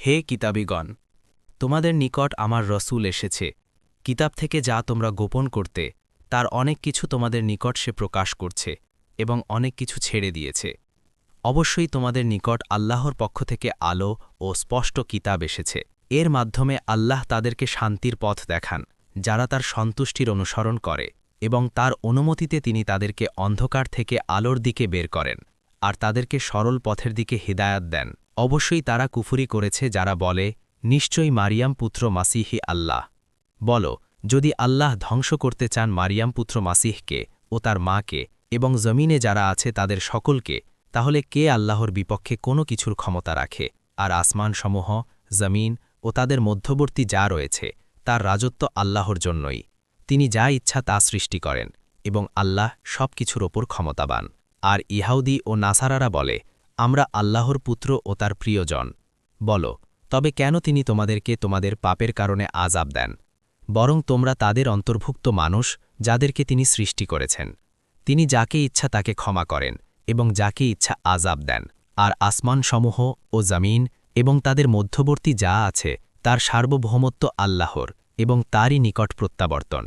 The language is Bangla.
হে কিতাবিগণ, তোমাদের নিকট আমার রসুল এসেছে। কিতাব থেকে যা তোমরা গোপন করতে, তার অনেক কিছু তোমাদের নিকট সে প্রকাশ করছে এবং অনেক কিছু ছেড়ে দিয়েছে। অবশ্যই তোমাদের নিকট আল্লাহর পক্ষ থেকে আলো ও স্পষ্ট কিতাব এসেছে। এর মাধ্যমে আল্লাহ তাদেরকে শান্তির পথ দেখান, যারা তার সন্তুষ্টির অনুসরণ করে এবং তার অনুমতিতে তিনি তাদেরকে অন্ধকার থেকে আলোর দিকে বের করেন। আর তাদেরকে সরল পথের দিকে হিদায়াত দেন। অবশ্যই তারা কুফুরি করেছে যারা বলে, নিশ্চয়ই মারিয়াম পুত্র মাসিহি আল্লাহ। বল, যদি আল্লাহ ধ্বংস করতে চান মারিয়াম পুত্র মাসিহকে ও তার মাকে এবং জমিনে যারা আছে তাদের সকলকে, তাহলে কে আল্লাহর বিপক্ষে কোনো কিছুর ক্ষমতা রাখে? আর আসমানসমূহ, জমিন ও তাদের মধ্যবর্তী যা রয়েছে, তার রাজত্ব আল্লাহর জন্যই। তিনি যা ইচ্ছা তা সৃষ্টি করেন এবং আল্লাহ সব কিছুর ওপর ক্ষমতাবান। আর ইহাউদি ও নাসারারা বলে, আমরা আল্লাহর পুত্র ও তার প্রিয়জন। বল, তবে কেন তিনি তোমাদেরকে তোমাদের পাপের কারণে আজাব দেন? বরং তোমরা তাদের অন্তর্ভুক্ত মানুষ যাদেরকে তিনি সৃষ্টি করেছেন। তিনি যাকে ইচ্ছা তাকে ক্ষমা করেন এবং যাকে ইচ্ছা আজাব দেন। আর আসমানসমূহ ও জামিন এবং তাদের মধ্যবর্তী যা আছে, তার সার্বভৌমত্ব আল্লাহর এবং তারই নিকট প্রত্যাবর্তন।